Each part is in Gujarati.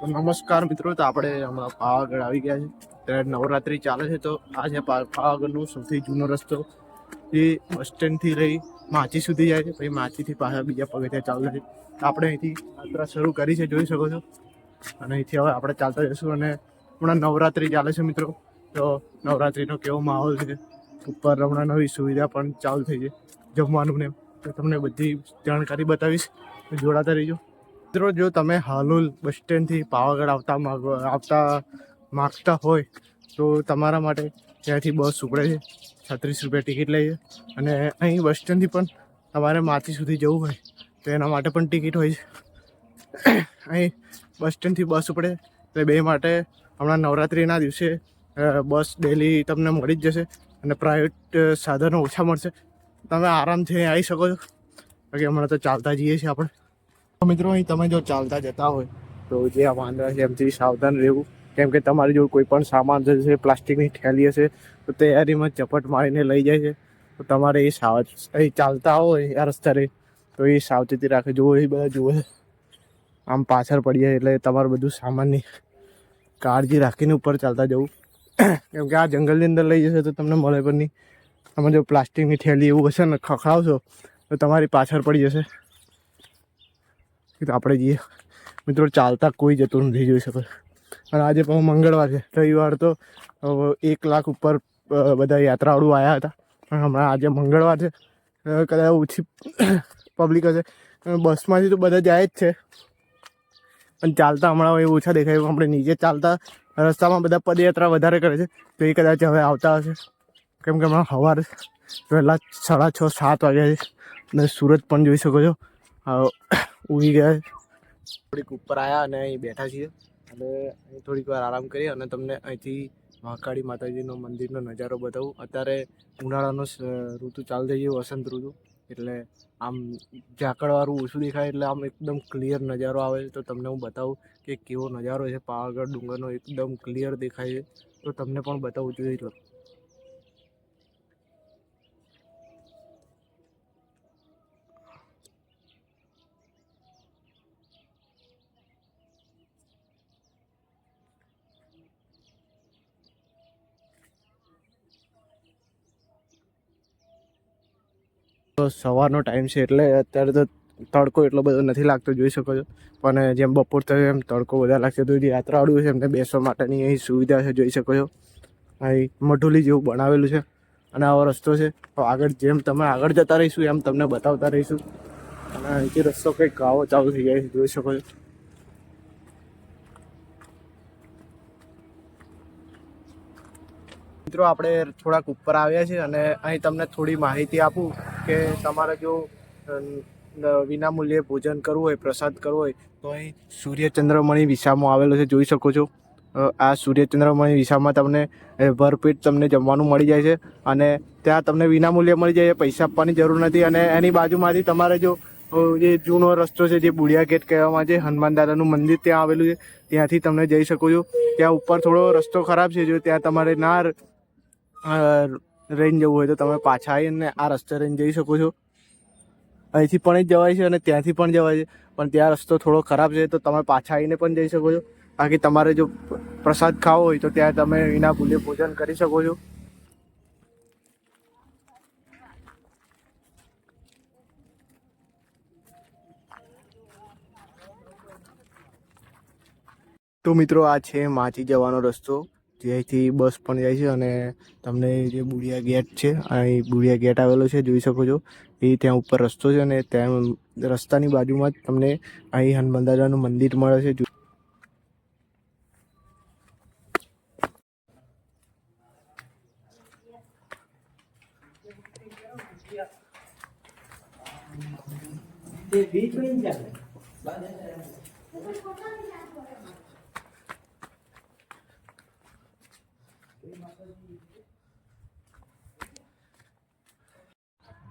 તો નમસ્કાર મિત્રો, તો આપણે હમણાં પાવાગઢ આવી ગયા છે. ત્યારે નવરાત્રિ ચાલે છે, તો આ છે પાવાગઢનો સૌથી જૂનો રસ્તો એ બસ સ્ટેન્ડથી લઈ માચી સુધી જાય છે. પછી માચીથી પાછા બીજા પગથિયા ચાલુ છે. આપણે અહીંથી યાત્રા શરૂ કરી છે, જોઈ શકો છો. અને અહીંથી હવે આપણે ચાલતા જઈશું અને હમણાં નવરાત્રિ ચાલે છે મિત્રો. તો નવરાત્રિનો કેવો માહોલ છે, ઉપર હમણાં નવી સુવિધા પણ ચાલુ થઈ છે જમવાનું ને તો તમને બધી જાણકારી બતાવીશ. જોડાતા રહીજો. મિત્રો, જો તમે હાલોલ બસ સ્ટેન્ડથી પાવાગઢ આવતા આવતા માગતા હોય, તો તમારા માટે ત્યાંથી બસ ઉપડે છે. છત્રીસ રૂપિયા ટિકિટ લે છે. અને અહીં બસ સ્ટેન્ડથી પણ તમારે માથી સુધી જવું હોય, તો એના માટે પણ ટિકિટ હોય છે. અહીં બસ સ્ટેન્ડથી બસ ઉપડે, એટલે બે માટે હમણાં નવરાત્રિના દિવસે બસ ડેલી તમને મળી જ જશે અને પ્રાઇવેટ સાધનો ઓછા મળશે. તમે આરામથી આવી શકો છો. બાકી હમણાં તો ચાલતા જઈએ છીએ આપણે. મિત્રો, અહીં તમે જો ચાલતા જતા હોય, તો જે આ વાંદરા છે, એમથી સાવધાન રહેવું. કેમ કે તમારી જોડે કોઈ પણ સામાન જશે પ્લાસ્ટિકની થેલી હશે, તો તૈયારીમાં ચપટ મારીને લઈ જાય છે. તો તમારે એ સાવ અહીં ચાલતા હોય આ રસ્તારે તો એ સાવચેતી રાખે. જુઓ, એ બધા જુએ. આમ પાછળ પડી જાય એટલે તમારું બધું સામાનની કાળજી રાખીને ઉપર ચાલતા જવું. કેમ કે આ જંગલની અંદર લઈ જશે તો તમને મળે પણ નહીં. તમે જો પ્લાસ્ટિકની થેલી એવું હશે ને, ખખડાવશો, તો તમારી પાછળ પડી જશે. તો આપણે જઈએ. મિત્રો, ચાલતા કોઈ જતું નથી, જોઈ શકો. અને આજે પણ મંગળવાર છે. રવિવાર તો એક લાખ ઉપર બધા યાત્રાળુ આવ્યા હતા. પણ હમણાં આજે મંગળવાર છે. કદાચ ઓછી પબ્લિક હશે. બસમાંથી તો બધા જાય જ છે. પણ ચાલતા હમણાં એ ઓછા દેખાય આપણે નીચે ચાલતા રસ્તામાં બધા પદયાત્રા વધારે કરે છે. તો એ કદાચ હવે આવતા હશે. કેમ કે હમણાં સવાર વહેલા સાડા છ, સાત વાગ્યા છે. અને સુરત પણ જોઈ શકો છો. ઉગી ગયા. થોડીક ઉપર આવ્યા અને અહીં બેઠા છીએ. અને અહીં થોડીક વાર આરામ કરીએ અને તમને અહીંથી મહાકાળી માતાજીનો મંદિરનો નજારો બતાવું. અત્યારે ઉનાળાનો ઋતુ ચાલી રહી ગયો વસંત ઋતુ. એટલે આમ ઝાકળવાળું ઓછું દેખાય, એટલે આમ એકદમ ક્લિયર નજારો આવે તો તમને હું બતાવું કે કેવો નજારો છે. પાવાગઢ ડુંગરનો એકદમ ક્લિયર દેખાય છે. તો તમને પણ બતાવવું જોઈએ તો સવારનો ટાઈમ છે એટલે અત્યારે તો તડકો એટલો બધો નથી લાગતો, જોઈ શકો છો. પણ જેમ બપોર થયો એમ તડકો વધારે લાગશે. તો જે યાત્રાળુ છે એમને બેસવા માટેની અહીં સુવિધા છે, જોઈ શકો છો. અહીં મઢુલી જેવું બનાવેલું છે અને આવો રસ્તો છે. તો આગળ જેમ તમે આગળ જતા રહીશું, એમ તમને બતાવતા રહીશું. અને અહીંથી રસ્તો કંઈક આવો ચાલુ થઈ જાય જોઈ શકો છો. મિત્રો, આપણે થોડાક ઉપર આવ્યા છીએ અને અહીં તમને થોડી માહિતી આપું કે તમારે જો વિનામૂલ્યે ભોજન કરવું હોય, પ્રસાદ કરવો હોય, તો અહીં સૂર્યચંદ્રમણી વિસામો આવેલો છે. જોઈ શકો છો. આ સૂર્યચંદ્રમણી વિસામાં તમને ભરપેટ તમને જમવાનું મળી જાય છે અને ત્યાં તમને વિનામૂલ્યે મળી જાય પૈસા આપવાની જરૂર નથી અને એની બાજુમાંથી તમારે જો જે જૂનો રસ્તો છે, જે બુડિયા ગેટ કહેવામાં છે, હનુમાન દાદાનું મંદિર ત્યાં આવેલું છે, ત્યાંથી તમને જઈ શકો છો. ત્યાં ઉપર થોડો રસ્તો ખરાબ છે, જો ત્યાં તમારે ના રહીને જવું હોય તો તમે પાછા આવીને આ રસ્તે રહીને જઈ શકો છો. અહીંથી પણ જ જવાય છે અને ત્યાંથી પણ જવાય છે. પણ ત્યાં રસ્તો થોડો ખરાબ છે તો તમે પાછા આવીને પણ જઈ શકો છો. બાકી તમારે જો પ્રસાદ ખાવો હોય તો ત્યાં તમે વિના ભૂલે ભોજન કરી શકો છો. તો મિત્રો, આ છે માચી જવાનો રસ્તો. જ્યાંથી બસ પણ જાય છે અને તમને જે બુડિયા ગેટ છે, અહીં બુડિયા ગેટ આવેલો છે, જોઈ શકો છો. એ ત્યાં ઉપર રસ્તો છે અને ત્યાં રસ્તાની બાજુમાં જ તમને અહીં હનુમાન દાદાનું મંદિર મળે છે. જો-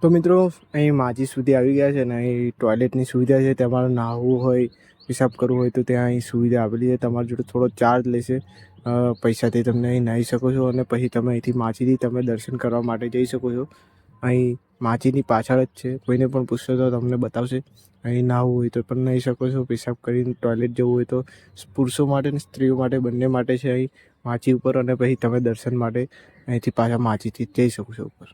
તો મિત્રો, અહીં માજી સુધી આવી ગયા છે અને અહીં ટોયલેટની સુવિધા છે. તમારે નાહવું હોય પેશાબ કરવું હોય તો ત્યાં અહીં સુવિધા આપેલી છે. તમારી જોડે થોડો ચાર્જ લેશે. પૈસાથી તમને અહીં નાહી શકો છો અને પછી તમે અહીંથી માછીથી તમે દર્શન કરવા માટે જઈ શકો છો. અહીં માચીની પાછળ જ છે. કોઈને પણ પૂછશો તો તમને બતાવશે. અહીં નાહવું હોય તો પણ નહીં શકો છો. પેશાબ કરીને ટોયલેટ જવું હોય તો પુરુષો માટે અને સ્ત્રીઓ માટે બંને માટે છે અહીં માચી ઉપર અને પછી તમે દર્શન માટે અહીંથી પાછા માચીથી જઈ શકો છો ઉપર.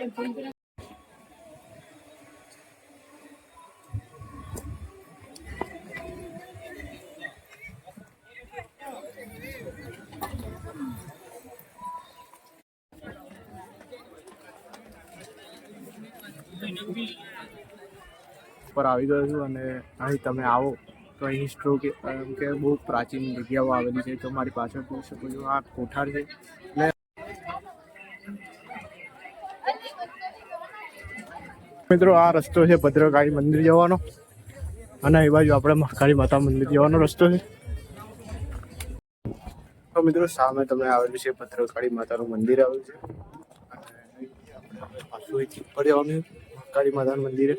પર આવી ગયો છું અને અહીં તમે આવો તો અહીં હિસ્ટ્રો કે કે બહુ પ્રાચીન જગ્યાઓ આવેલી છે. તો મારી પાછળ જોઈ શકો છો, આ કોઠાર છે. એટલે મિત્રો, આ રસ્તો છે ભદ્રકાળી મંદિર જવાનો. અને એ બાજુ આપણે મહાકાળી માતા મંદિર જવાનો રસ્તો છે. તો મિત્રો, સામે તમે આવેલું છે ભદ્રકાળી માતાનું મંદિર આવેલું છે. મહાકાળી માતાનું મંદિરે.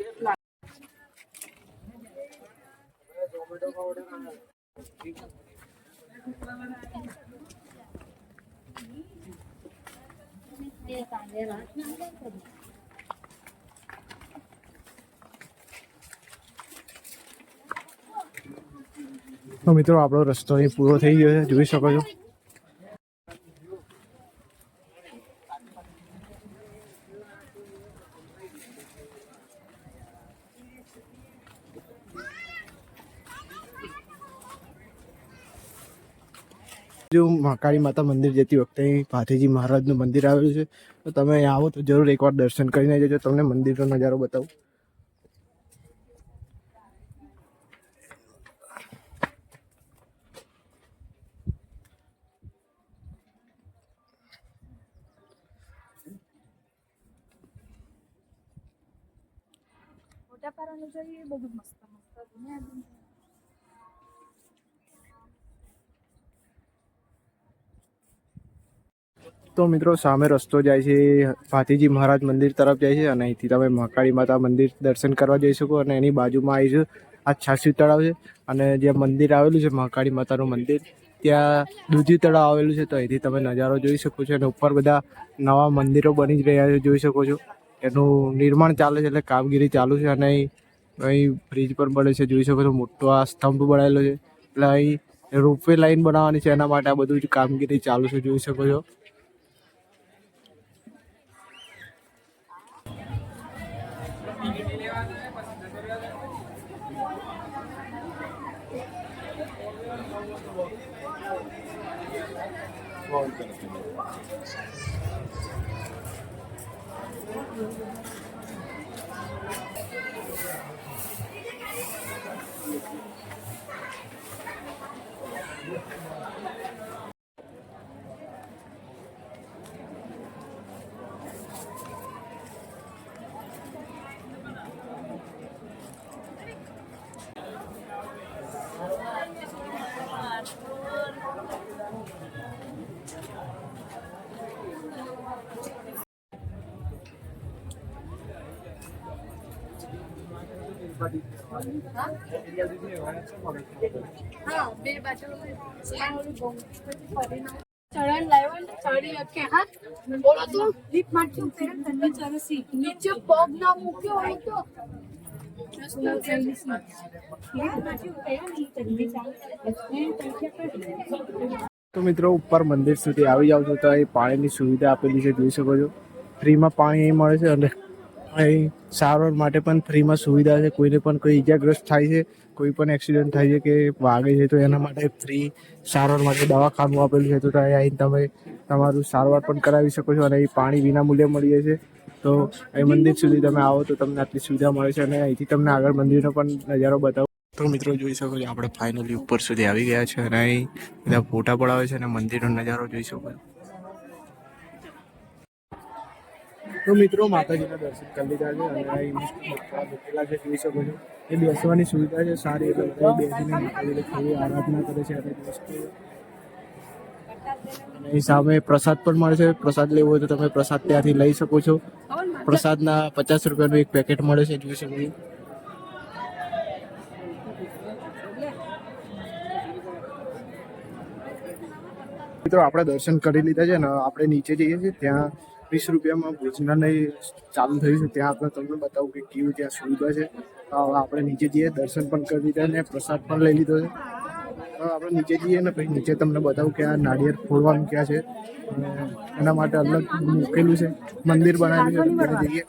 તો મિત્રો, આપણો રસ્તો અહીં પૂરો થઈ ગયો છે. જોઈ શકો છો. જો મહાકાળી માતા મંદિર જતી વખતે અહીં ભાથીજી મહારાજનું મંદિર આવેલું છે. તો તમે આવો તો જરૂર એકવાર દર્શન કરીને જજો. તમને મંદિરનો નજારો બતાવું. ફોટા પાડવાનું જોઈએ બધું મસ્ત મસ્ત તો મિત્રો, સામે રસ્તો જાય છે, ભાતીજી મહારાજ મંદિર તરફ જાય છે અને અહીંથી તમે મહાકાળી માતા મંદિર દર્શન કરવા જઈ શકો અને એની બાજુમાં આવી છે આ છાસી તળાવ છે અને જે મંદિર આવેલું છે, મહાકાળી માતાનું મંદિર, ત્યાં દૂધી તળાવ આવેલું છે, તો અહીંથી તમે નજારો જોઈ શકો છો અને ઉપર બધા નવા મંદિરો બની જ રહ્યા છે, જોઈ શકો છો. એનું નિર્માણ ચાલે છે એટલે કામગીરી ચાલુ છે અને અહીં અહીં બ્રિજ પણ બને છે. જોઈ શકો છો મોટો આ સ્તંભ બનાવેલો છે. એટલે અહીં રોપવે લાઈન બનાવવાની છે. એના માટે આ બધું જ કામગીરી ચાલુ છે. જોઈ શકો છો. ચરણ લાવ્યો ને ચડી શકે હા? બોલો તો. લીપ મારતી ઉતરે તને ચરસી નીચે પગ ના મૂક્યો હોય તો. તો મિત્રો ઉપર મંદિર સુધી આવી જાવ છો તો અહીં પાણીની સુવિધા આપેલી છે જોઈ શકો છો. ફ્રીમાં પાણી અહીં મળે છે અને સારવાર માટે પણ ફ્રીમાં સુવિધા છે. કોઈને પણ કોઈ ઈજાગ્રસ્ત થાય છે, કોઈ પણ એક્સિડન્ટ થાય છે કે વાગે છે, તો એના માટે ફ્રી સારવાર માટે દવાખાનું આપેલું છે. તો ત્યાં અહીં તમે તમારું સારવાર પણ કરાવી શકો છો અને અહીં પાણી વિના મૂલ્યે મળી જાય છે. તો અહીં મંદિર સુધી તમે આવો તો તમને આટલી સુવિધા મળે છે અને અહીંથી તમને આગળ મંદિરનો પણ નજારો બતાવો. તો મિત્રો જોઈ શકો છો, આપણે ફાઇનલી ઉપર સુધી આવી ગયા છે અને અહીં બધા ફોટા પડાવે છે અને મંદિરનો નજારો જોઈ શકો છો. તો મિત્રો, માતાજીના દર્શન કરી લીધા છે અને અહીં મૂકેલા છે, જોઈ શકો છો. એ બેસવાની સુવિધા છે, સારી એટલે બધા બેસીને માતાજીને થોડી આરાધના કરે છે અને અને સામે પ્રસાદ પણ મળે છે. પ્રસાદ લેવો હોય તો તમે પ્રસાદ ત્યાંથી લઈ શકો છો. પ્રસાદના પચાસ રૂપિયાનું એક પેકેટ મળે છે, જોઈ શકો મિત્રો, આપણે દર્શન કરી લીધા છે ને આપણે નીચે જઈએ છીએ. ત્યાં વીસ રૂપિયામાં ભોજનાલય ચાલુ થયું છે, ત્યાં આપણે તમને બતાવું કે કેવું ત્યાં સુવિધા છે. આપણે નીચે જઈએ, દર્શન પણ કરી લીધા ને પ્રસાદ પણ લઈ લીધો છે. આપણે નીચે જઈએ ને પછી નીચે તમને બતાવું કે આ નાળિયેર ફોડવાનું ક્યાં છે. એના માટે અલગ મૂકેલું છે, મંદિર બનાવેલું છે ત્યાં જઈએ.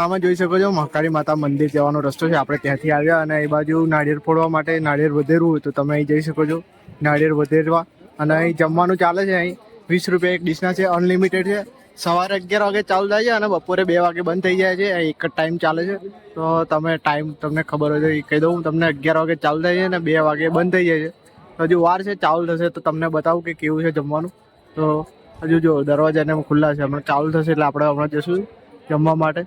આમાં જોઈ શકો છો, મહાકાળી માતા મંદિર જવાનો રસ્તો છે, આપણે ત્યાંથી આવ્યા અને એ બાજુ નાળિયેર ફોડવા માટે નાળિયેર વધેરવું હોય તો તમે અહીં જઈ શકો છો. નાળિયેર વધેરવા અને અહીં જમવાનું ચાલે છે અહીં. વીસ રૂપિયા એક ડિશના છે, અનલિમિટેડ છે. સવારે અગિયાર વાગે ચાલુ થાય છે અને બપોરે બે વાગે બંધ થઈ જાય છે. એક જ ટાઈમ ચાલે છે. તો તમે ટાઈમ તમને ખબર હોય તો કહી દઉં. તમને અગિયાર વાગે ચાલુ થાય છે અને બે વાગે બંધ થઈ જાય છે. હજુ વાર છે, ચાલુ થશે તો તમને બતાવું કે કેવું છે જમવાનું. તો હજુ જો દરવાજા ને ખુલ્લા છે. હમણાં ચાલુ થશે એટલે આપણે હમણાં જશું જમવા માટે.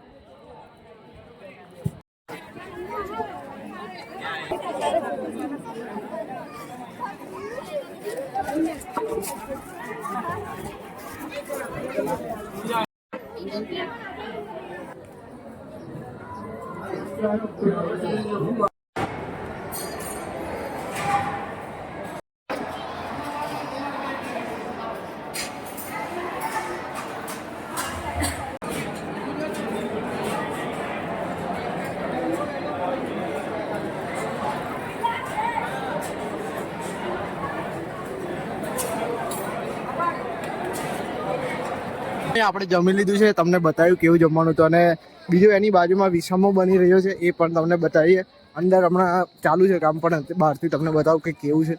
vamos આપણે જમી લીધું છે, તમને બતાવ્યું કેવું જમવાનું હતું. અને બીજું એની બાજુમાં વિસામો બની રહ્યો છે, એ પણ તમને બતાવીએ. અંદર હમણાં ચાલુ છે કામ, પણ બહારથી તમને બતાવું કે કેવું છે.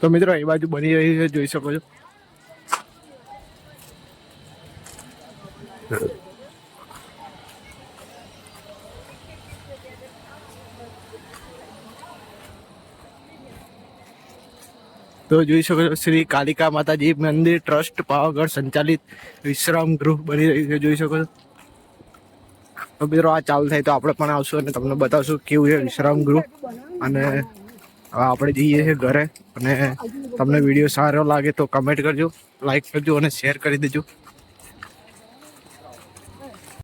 તો મિત્રો, એ બાજુ બની રહી છે, જોઈ શકો છો. તો જોઈ શકો છો, શ્રી કાલિકા માતાજી મંદિર ટ્રસ્ટ પાવાગઢ સંચાલિત વિશ્રામ ગૃહ બની રહ્યું છે, જોઈ શકો છો. મિત્રો આ ચાલુ થાય તો આપણે પણ આવશું અને તમને બતાવશું કેવું છે વિશ્રામ ગૃહ. અને આપણે જઈએ છીએ ઘરે અને તમને વીડિયો સારો લાગે તો કમેન્ટ કરજો લાઈક કરજો અને શેર કરી દેજો.